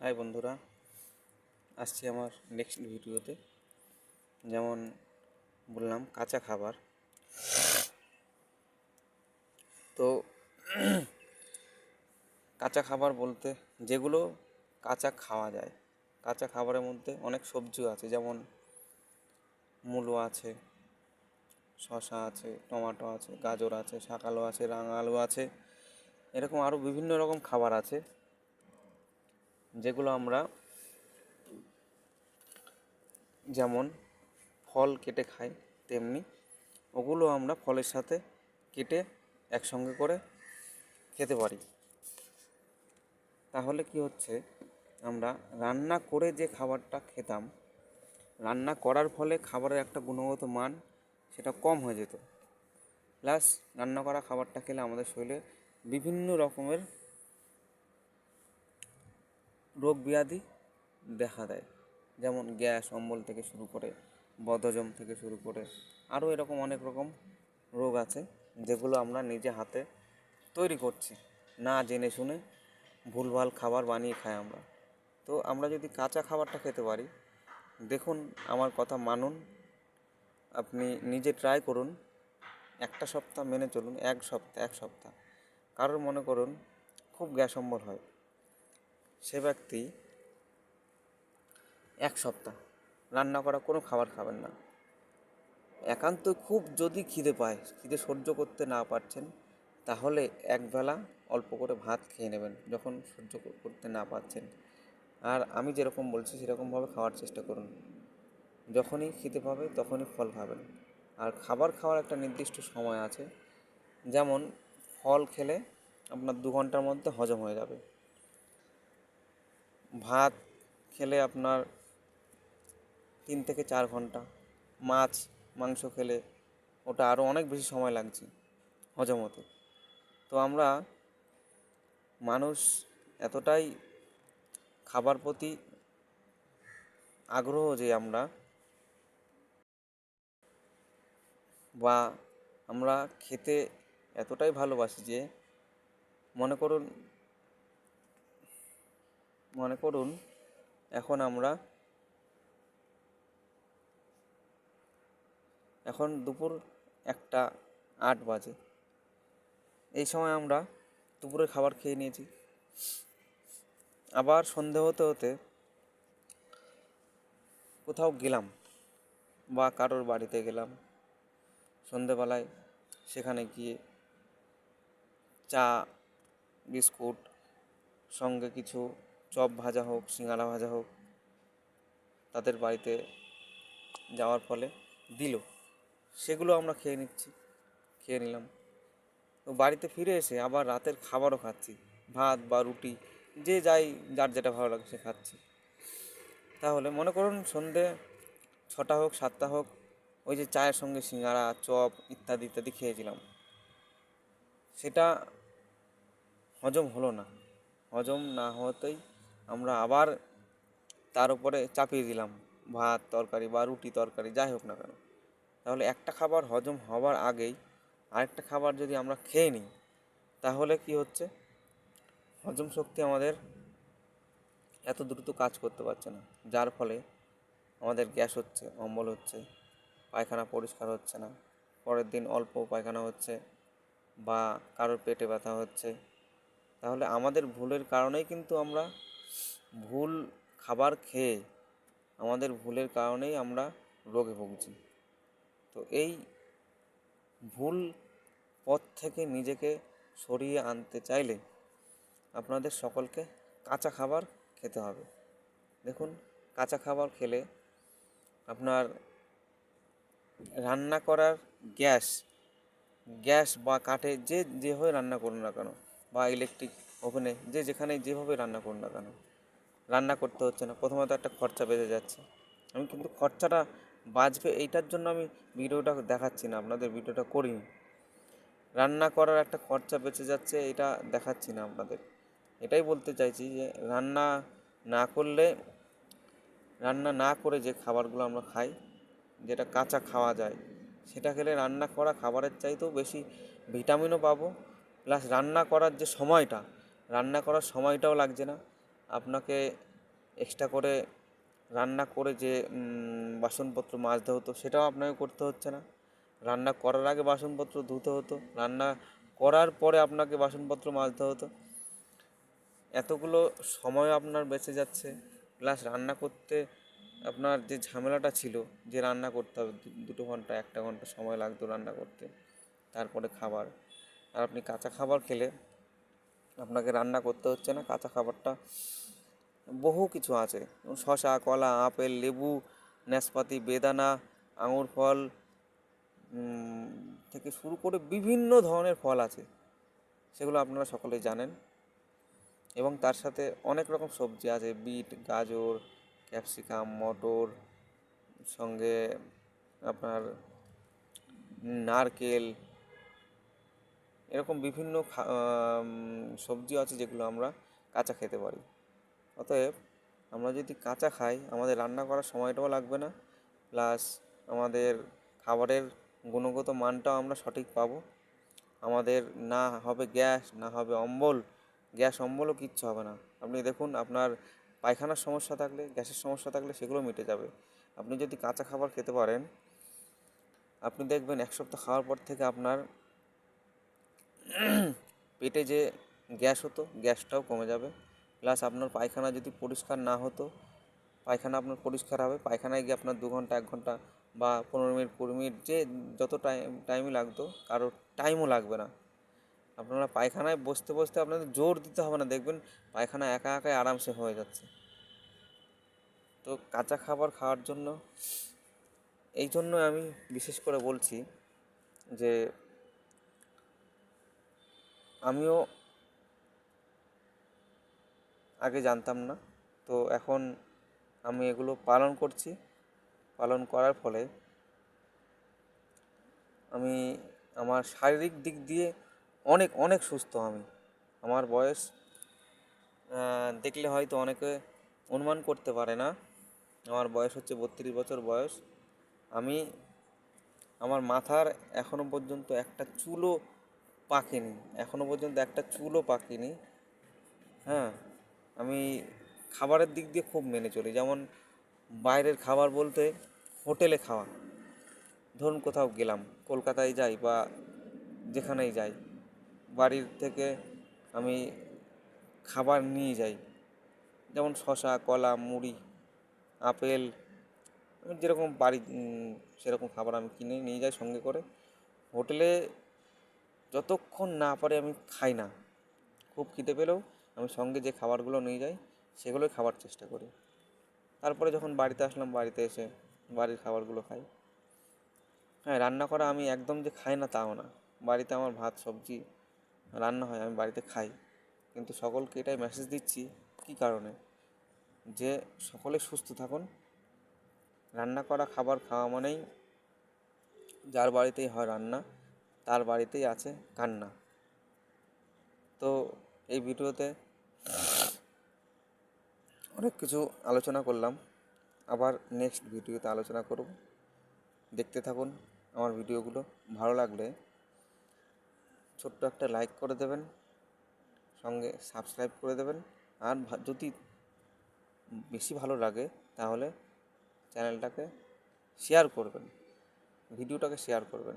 High বন্ধুরা, আসছি আমার নেক্সট ভিডিওতে। যেমন বললাম, কাঁচা খাবার। তো কাঁচা খাবার বলতে যেগুলো কাঁচা খাওয়া যায়, কাঁচা খাবারের মধ্যে অনেক সবজিও আছে, যেমন মূলো আছে, শসা আছে, টমেটো আছে, গাজর আছে শাকালো আছে, রাঙা আলু আছে, এরকম আরও বিভিন্ন রকম খাবার আছে। যেগুলো আমরা যেমন ফল কেটে খাই, তেমনি ওগুলো আমরা ফলের সাথে কেটে একসঙ্গে করে খেতে পারি। তাহলে কি হচ্ছে, আমরা রান্না করে যে খাবারটা খেতাম, রান্না করার ফলে খাবারের একটা গুণগত মান সেটা কম হয়ে যেত। প্লাস রান্না করা খাবারটা খেলে আমাদের শরীরে বিভিন্ন রকমের রোগ ব্যাধি দেখা দেয়। যেমন গ্যাস, অম্বল থেকে শুরু করে, বদহজম থেকে শুরু করে, আরও এরকম অনেক রকম রোগ আছে যেগুলো আমরা নিজে হাতে তৈরি করছি। না জেনে শুনে ভুলভাল খাবার বানিয়ে খাই আমরা। তো আমরা যদি কাঁচা খাবারটা খেতে পারি, দেখুন আমার কথা মানুন, আপনি নিজে ট্রাই করুন, একটা সপ্তাহ মেনে চলুন, এক সপ্তাহ এক সপ্তাহ। কারোর মনে করুন, খুব গ্যাস অম্বল হয়। সে ব্যক্তি এক সপ্তাহ রান্না করা কোনো খাবার খাবেন না। একান্ত খুব যদি খিদে পায়, খিদে সহ্য করতে না পারছেন, তাহলে একবেলা অল্প করে ভাত খেয়ে নেবেন যখন সহ্য করতে না পারছেন। আর আমি যেরকম বলছি, সেরকমভাবে খাওয়ার চেষ্টা করুন। যখনই খিদে পাবে তখনই ফল খাবেন। আর খাবার খাওয়ার একটা নির্দিষ্ট সময় আছে, যেমন ফল খেলে আপনার দু ঘণ্টার মধ্যে হজম হয়ে যাবে। ভাত খেলে আপনার তিন থেকে চার ঘণ্টা। মাছ, মাংস খেলে ওটা আরও অনেক বেশি সময় লাগছে হজম হতে তো আমরা মানুষ এতটাই খাবার প্রতি আগ্রহ যে আমরা বা আমরা খেতে এতটাই ভালোবাসি যে মনে করুন মনে করুন, এখন আমরা এখন দুপুর একটা আট বাজে। এই সময় আমরা দুপুরের খাবার খেয়ে নিয়েছি। আবার সন্ধে হতে হতে কোথাও গেলাম বা কারোর বাড়িতে গেলাম, সন্ধেবেলায় সেখানে গিয়ে চা, বিস্কুট, সঙ্গে কিছু চপ ভাজা হোক সিঙ্গারা ভাজা হোক, তাদের বাড়িতে যাওয়ার ফলে দিল। সেগুলো আমরা খেয়ে নিচ্ছি, খেয়ে নিলাম। তো বাড়িতে ফিরে এসে আবার রাতের খাবারও খাচ্ছি, ভাত বা রুটি, যে যাই, যার যেটা ভালো লাগে সে খাচ্ছি। তাহলে মনে করুন সন্ধে ছটা হোক, সাতটা হোক, ওই যে চায়ের সঙ্গে সিঙ্গাড়া, চপ ইত্যাদি ইত্যাদি খেয়েছিলাম। সেটা হজম হলো না। হজম না হতেই আমরা আবার তার উপরে চাপিয়ে দিলাম, ভাত তরকারি বা রুটি তরকারি, যাই হোক না কেন। তাহলে একটা খাবার হজম হওয়ার আগেই আরেকটা খাবার যদি আমরা খেয়ে নিই, তাহলে কি হচ্ছে? হজম শক্তি আমাদের এত দ্রুত কাজ করতে পারছে না, যার ফলে আমাদের গ্যাস হচ্ছে, অম্বল হচ্ছে, পায়খানা পরিষ্কার হচ্ছে না, পরের দিন অল্প পায়খানা হচ্ছে বা কারোর পেটে ব্যথা হচ্ছে। তাহলে আমাদের ভুলের কারণেই কিন্তু আমরা ভুল খাবার খেয়ে আমাদের ভুলের কারণেই আমরা রোগে ভুগছি। তো এই ভুল পথ থেকে নিজেকে সরিয়ে আনতে চাইলে আপনাদের সকলকে কাঁচা খাবার খেতে হবে। দেখুন, কাঁচা খাবার খেলে আপনার রান্না করার গ্যাস গ্যাস বা কাঠে যে, যেভাবে রান্না করুন না কেন বা ইলেকট্রিক ওভেনে যে যেখানে যেভাবে রান্না করুন না কেন, রান্না করতে হচ্ছে না। প্রথমত একটা খরচা বেড়ে যাচ্ছে। আমি কিন্তু খরচাটা বাঁচবে এইটার জন্য আমি ভিডিওটা দেখাচ্ছি না, আপনাদের ভিডিওটা করিনি। রান্না করার একটা খরচা বেঁচে যাচ্ছে এটা দেখাচ্ছি না আপনাদের। এটাই বলতে চাইছি যে রান্না না করলে, রান্না না করে যে খাবারগুলো আমরা খাই, যেটা কাঁচা খাওয়া যায়, সেটা খেলে রান্না করা খাবারের চাইতেও বেশি ভিটামিনও পাবো। প্লাস রান্না করার যে সময়টা, রান্না করার সময়টাও লাগছে না। আপনাকে এক্সট্রা করে রান্না করে যে বাসনপত্র মাজতে হতো, সেটাও আপনাকে করতে হচ্ছে না। রান্না করার আগে বাসনপত্র ধুতে হতো, রান্না করার পরে আপনাকে বাসনপত্র মাজতে হতো। এতগুলো সময় আপনার বেঁচে যাচ্ছে প্লাস রান্না করতে আপনার যে ঝামেলাটা ছিল, যে রান্না করতে হবে দুটো ঘণ্টা, একটা ঘণ্টা সময় লাগতো রান্না করতে, তারপরে খাবার। আর আপনি কাঁচা খাবার খেলে আপনাকে রান্না করতে হচ্ছে না। কাঁচা খাবারটা বহু কিছু আছে। শশা কলা, আপেল, লেবু নাশপাতি বেদানা, আঙুর ফল থেকে শুরু করে বিভিন্ন ধরনের ফল আছে। সেগুলো আপনারা সকলেই জানেন। এবং তার সাথে অনেক রকম সবজি আছে। বিট, গাজর, ক্যাপসিকাম, মটর, সঙ্গে আপনার নারকেল এরকম বিভিন্ন সবজি আছে যেগুলো আমরা কাঁচা খেতে পারি। অতএব আমরা যদি কাঁচা খাই, আমাদের রান্না করার সময়টাও লাগবে না, প্লাস আমাদের খাবারের গুণগত মানটাও আমরা সঠিক পাবো। আমাদের না হবে গ্যাস, না হবে অম্বল, গ্যাস অম্বলও কিচ্ছু হবে না। আপনি দেখুন, আপনার পায়খানার সমস্যা থাকলে, গ্যাসের সমস্যা থাকলে সেগুলো মিটে যাবে। আপনি যদি কাঁচা খাবার খেতে পারেন, আপনি দেখবেন এক সপ্তাহ খাওয়ার পর থেকে আপনার পেটে যে গ্যাস হতো, গ্যাসটাও কমে যাবে। প্লাস আপনার পায়খানা যদি পরিষ্কার না হতো, পায়খানা আপনার পরিষ্কার হবে। পায়খানায় গিয়ে আপনার দু ঘণ্টা, এক ঘণ্টা বা পনেরো মিনিট, কুড়ি মিনিট যে যত টাইম টাইমই লাগতো, কারোর টাইমও লাগবে না। আপনারা পায়খানায় বসতে বসতে আপনাদের জোর দিতে হবে না। দেখবেন পায়খানা একা, একাই আরামসে হয়ে যাচ্ছে। তো কাঁচা খাবার খাওয়ার জন্য, এই জন্য আমি বিশেষ করে বলছি যে আমিও আগে জানতাম না। তো এখন আমি এগুলো পালন করছি। পালন করার ফলে আমি আমার শারীরিক দিক দিয়ে অনেক অনেক সুস্থ আমি। আমার বয়স দেখলে হয়তো অনেকে অনুমান করতে পারে না। আমার বয়স হচ্ছে বত্রিশ বছর বয়স। আমি, আমার মাথার এখনও পর্যন্ত একটা চুলও পাকেনি এখনও পর্যন্ত একটা চুলও পাকেনি। হ্যাঁ আমি খাবারের দিক দিয়ে খুব মেনে চলি। যেমন বাইরের খাবার বলতে হোটেলে খাওয়া। ধরুন কোথাও গেলাম, কলকাতায় যাই বা যেখানেই যাই, বাড়ির থেকে আমি খাবার নিয়ে যাই। যেমন শশা কলা, মুড়ি, আপেল যেরকম বাড়ি সেরকম খাবার আমি কিনে নিয়ে যাই সঙ্গে করে। হোটেলে যতক্ষণ না পারে আমি খাই না। খুব খিদে পেলেও আমি সঙ্গে যে খাবারগুলো নিয়ে যাই, সেগুলোই খাবার চেষ্টা করি। তারপরে যখন বাড়িতে আসলাম, বাড়িতে এসে বাড়ির খাবারগুলো খাই। হ্যাঁ রান্না করা আমি একদম যে খাই না তাও না। বাড়িতে আমার ভাত, সবজি রান্না হয়, আমি বাড়িতে খাই। কিন্তু সকলকে এটাই মেসেজ দিচ্ছি, কী কারণে? যে সকলে সুস্থ থাকুন। রান্না করা, খাবার খাওয়া মানেই যার বাড়িতেই হয় রান্না। তার বাড়িতেই আছে কান্না। তো এই ভিডিওতে অনেক কিছু আলোচনা করলাম। আবার নেক্সট ভিডিওতে আলোচনা করব। দেখতে থাকুন আমার ভিডিওগুলো। ভালো লাগলে ছোট্ট একটা লাইক করে দেবেন, সঙ্গে সাবস্ক্রাইব করে দেবেন। আর যদি বেশি ভালো লাগে তাহলে চ্যানেলটাকে শেয়ার করবেন, ভিডিওটাকে শেয়ার করবেন।